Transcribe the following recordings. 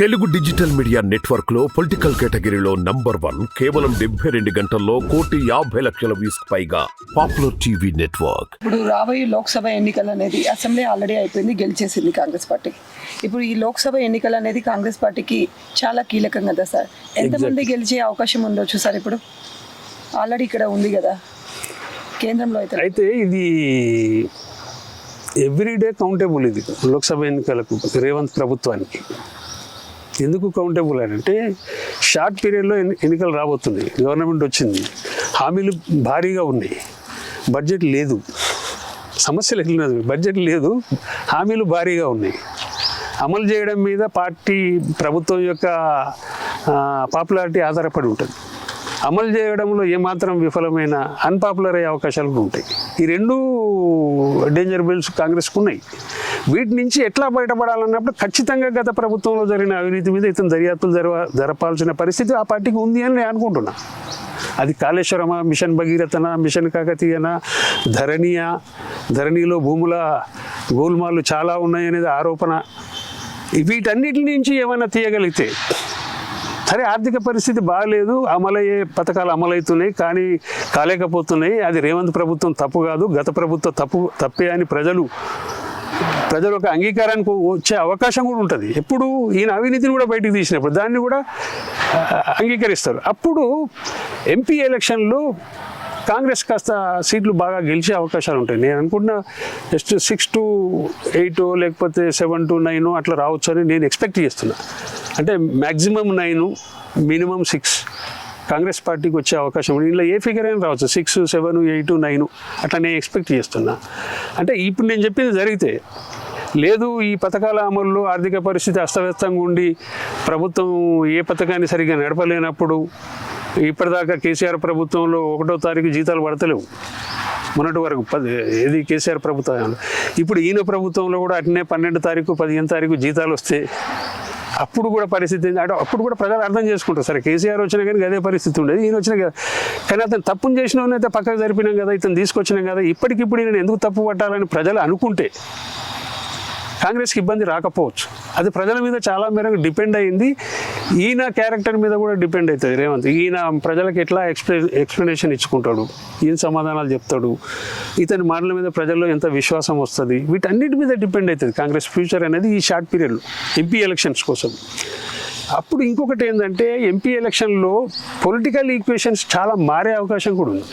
Telugu digital media నెట్వర్క్లో political కేటగిరీలో number one కేవలం డెబ్బై రెండు గంటల్లో కోటి యాభై లక్షల వ్యూస్ పైగా పాపులర్ టీవీ నెట్వర్క్. ఇప్పుడు రాబోయే లోక్సభ ఎన్నికలు అనేది అసెంబ్లీ ఆల్రెడీ అయిపోయింది గెలిచేసింది కాంగ్రెస్ పార్టీ. ఇప్పుడు ఈ లోక్సభ ఎన్నికలు అనేది కాంగ్రెస్ పార్టీకి చాలా కీలకం కదా సార్? ఎంతమంది గెలిచే అవకాశం ఉండొచ్చు సార్ ఇప్పుడు. ఆల్రెడీ ఇక్కడ ఉంది కదా కేంద్రంలో అయితే. అయితే ఇది ఎవ్రీడే కౌంటబుల్ ఇది లోక్సభ ఎన్నికలకు రేవంత్ ప్రభుత్వానికి. ఎందుకు కౌంటబుల్ అని అంటే షార్ట్ పీరియడ్లో ఎన్నికలు రాబోతుంది గవర్నమెంట్ వచ్చింది. హామీలు భారీగా ఉన్నాయి. బడ్జెట్ లేదు. సమస్యలు వెళ్ళినది బడ్జెట్ లేదు. హామీలు భారీగా ఉన్నాయి. అమలు చేయడం మీద పార్టీ ప్రభుత్వం యొక్క పాపులారిటీ ఆధారపడి ఉంటుంది. అమలు చేయడంలో ఏమాత్రం విఫలమైన అన్పాపులర్ అయ్యే అవకాశాలు ఉంటాయి. ఈ రెండు డేంజర్ బిల్స్ కాంగ్రెస్కు ఉన్నాయి. వీటి నుంచి ఎట్లా బయటపడాలన్నప్పుడు ఖచ్చితంగా గత ప్రభుత్వంలో జరిగిన అవినీతి మీద ఇతను దర్యాప్తులు జరవ జరపాల్సిన పరిస్థితి ఆ పార్టీకి ఉంది అని నేను అనుకుంటున్నా. అది కాళేశ్వరమా మిషన్ భగీరథన మిషన్ కాకతీయన ధరణియా ధరణిలో భూముల గోల్మాలు చాలా ఉన్నాయనేది ఆరోపణ. వీటన్నిటి నుంచి ఏమైనా తీయగలిగితే సరే ఆర్థిక పరిస్థితి బాగాలేదు అమలయ్యే పథకాలు అమలవుతున్నాయి కానీ కాలేకపోతున్నాయి. అది రేవంత్ ప్రభుత్వం తప్పు కాదు గత ప్రభుత్వం తప్పు తప్పే అని ప్రజలు ప్రజలు ఒక అంగీకారానికి వచ్చే అవకాశం కూడా ఉంటుంది. ఎప్పుడు ఈయన అవినీతిని కూడా బయటకు తీసినప్పుడు దాన్ని కూడా అంగీకరిస్తారు. అప్పుడు ఎంపీ ఎలక్షన్లో కాంగ్రెస్ కాస్త సీట్లు బాగా గెలిచే అవకాశాలు ఉంటాయి. నేను అనుకుంటున్నా జస్ట్ సిక్స్ టు ఎయిట్ లేకపోతే సెవెన్ టు నైన్ అట్లా రావచ్చు అని నేను ఎక్స్పెక్ట్ చేస్తున్నా. అంటే maximum nine minimum six Congress పార్టీకి వచ్చే అవకాశం ఉంది. ఇందులో ఏ ఫిగర్ అయినా రావచ్చు. సిక్స్ సెవెన్ ఎయిట్ నైన్ అట్లా నేను ఎక్స్పెక్ట్ చేస్తున్నా. అంటే ఇప్పుడు నేను చెప్పింది జరిగితే లేదు ఈ పథకాల అమలులో ఆర్థిక పరిస్థితి అస్తవ్యస్తంగా ఉండి ప్రభుత్వం ఏ పథకాన్ని సరిగ్గా నడపలేనప్పుడు ఇప్పటిదాకా కేసీఆర్ ప్రభుత్వంలో ఒకటో తారీఖు జీతాలు పడతలేవు. మొన్నటి వరకు పది ఏది కేసీఆర్ ప్రభుత్వం. ఇప్పుడు ఈయన ప్రభుత్వంలో కూడా అట్నే పన్నెండు తారీఖు పదిహేను తారీఖు జీతాలు వస్తే అప్పుడు కూడా పరిస్థితి అంటే అప్పుడు కూడా ప్రజలు అర్థం చేసుకుంటారు. సరే కేసీఆర్ వచ్చినా కానీ అదే పరిస్థితి ఉండేది. ఈయన వచ్చినా కదా కానీ అతను తప్పును చేసిన అయితే పక్కకు జరిపినాం కదా ఇతను తీసుకొచ్చినాం కదా. ఇప్పటికిప్పుడు ఈయన ఎందుకు తప్పు పట్టాలని ప్రజలు అనుకుంటే కాంగ్రెస్కి ఇబ్బంది రాకపోవచ్చు. అది ప్రజల మీద చాలా మేరకు డిపెండ్ అయింది. ఈయన క్యారెక్టర్ మీద కూడా డిపెండ్ అవుతుంది. రేవంత్ ఈయన ప్రజలకు ఎట్లా ఎక్స్ప్లె ఎక్స్ప్లెనేషన్ ఇచ్చుకుంటాడు? ఈయన సమాధానాలు చెప్తాడు? ఇతని మాటల మీద ప్రజల్లో ఎంత విశ్వాసం వస్తుంది? వీటన్నిటి మీద డిపెండ్ అవుతుంది. కాంగ్రెస్ ఫ్యూచర్ అనేది ఈ షార్ట్ పీరియడ్లో ఎంపీ ఎలక్షన్స్ కోసం. అప్పుడు ఇంకొకటి ఏంటంటే ఎంపీ ఎలక్షన్లో పొలిటికల్ ఈక్వేషన్స్ చాలా మారే అవకాశం కూడా ఉంది.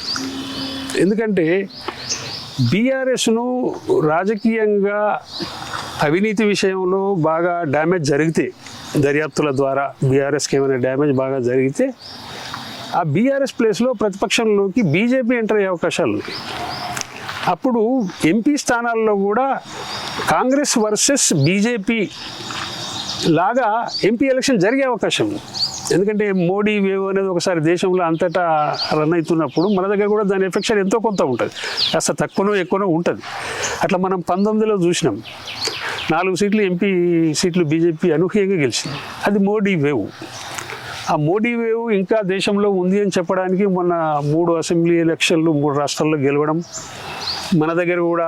ఎందుకంటే బీఆర్ఎస్ను రాజకీయంగా అవినీతి విషయంలో బాగా డ్యామేజ్ జరిగితే దర్యాప్తుల ద్వారా బీఆర్ఎస్కి ఏమైనా డ్యామేజ్ బాగా జరిగితే ఆ బీఆర్ఎస్ ప్లేస్లో ప్రతిపక్షంలోకి బీజేపీ ఎంటర్ అయ్యే అవకాశాలు ఉన్నాయి. అప్పుడు ఎంపీ స్థానాల్లో కూడా కాంగ్రెస్ వర్సెస్ బీజేపీ లాగా ఎంపీ ఎలక్షన్ జరిగే అవకాశం ఎందుకంటే మోడీ వేవ్ అనేది ఒకసారి దేశంలో అంతటా రన్ అవుతున్నప్పుడు మన దగ్గర కూడా దాని ఎఫెక్షన్ ఎంతో కొంత ఉంటుంది. కాస్త తక్కువనో ఎక్కువనో ఉంటుంది. అట్లా మనం పంతొమ్మిదిలో చూసినాం. నాలుగు సీట్లు ఎంపీ సీట్లు బీజేపీ అనూహ్యంగా గెలిచింది. అది మోడీ వేవ్. ఆ మోడీ వేవ్ ఇంకా దేశంలో ఉంది అని చెప్పడానికి మొన్న మూడు అసెంబ్లీ ఎలక్షన్లు మూడు రాష్ట్రాల్లో గెలవడం మన దగ్గర కూడా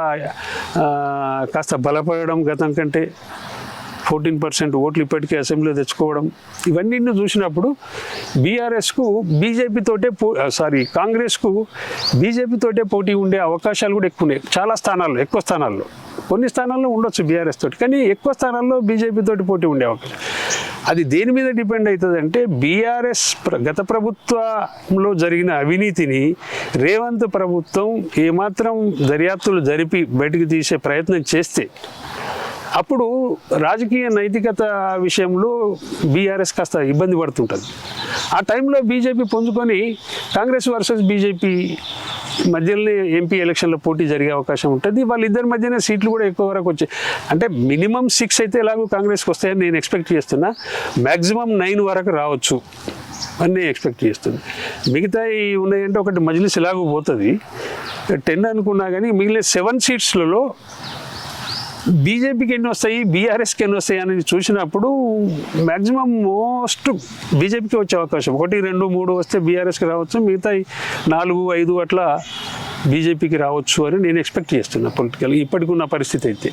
కాస్త బలపడడం గతం కంటే ఫోర్టీన్ పర్సెంట్ ఓట్లు ఇప్పటికీ అసెంబ్లీలో తెచ్చుకోవడం ఇవన్నీ చూసినప్పుడు బీఆర్ఎస్కు బీజేపీతోటే పో సారీ కాంగ్రెస్కు బీజేపీతోటే పోటీ ఉండే అవకాశాలు కూడా ఎక్కువ ఉన్నాయి. చాలా స్థానాల్లో ఎక్కువ స్థానాల్లో. కొన్ని స్థానాల్లో ఉండొచ్చు బీఆర్ఎస్ తోటి. కానీ ఎక్కువ స్థానాల్లో బీజేపీ తోటి పోటీ ఉండే అవకాశం అది దేని మీద డిపెండ్ అవుతుంది అంటే బీఆర్ఎస్ గత ప్రభుత్వంలో జరిగిన అవినీతిని రేవంత్ ప్రభుత్వం ఏమాత్రం దర్యాప్తులు జరిపి బయటకు తీసే ప్రయత్నం చేస్తే అప్పుడు రాజకీయ నైతికత విషయంలో బీఆర్ఎస్ కాస్త ఇబ్బంది పడుతుంటుంది. ఆ టైంలో బీజేపీ పొందుకొని కాంగ్రెస్ వర్సెస్ బీజేపీ మధ్యలోనే ఎంపీ ఎలక్షన్లో పోటీ జరిగే అవకాశం ఉంటుంది. వాళ్ళిద్దరి మధ్యనే సీట్లు కూడా ఎక్కువ వరకు వచ్చాయి అంటే మినిమం సిక్స్ అయితే ఎలాగో కాంగ్రెస్కి వస్తాయని నేను ఎక్స్పెక్ట్ చేస్తున్నా. మ్యాక్సిమం నైన్ వరకు రావచ్చు అని నేను ఎక్స్పెక్ట్ చేస్తుంది మిగతా ఉన్నాయంటే ఒకటి మజిలిస్ ఎలాగో పోతుంది. టెన్ అనుకున్నా కానీ మిగిలిన సెవెన్ సీట్స్లలో బీజేపీకి ఎన్ని వస్తాయి? బీఆర్ఎస్కి ఎన్ని వస్తాయి అని చూసినప్పుడు మ్యాక్సిమం మోస్ట్ బీజేపీకి వచ్చే అవకాశం. ఒకటి రెండు మూడు వస్తే బీఆర్ఎస్కి రావచ్చు. మిగతా నాలుగు ఐదు అట్లా బీజేపీకి రావచ్చు అని నేను ఎక్స్పెక్ట్ చేస్తున్నా పొలిటికల్ ఇప్పటికున్న పరిస్థితి అయితే.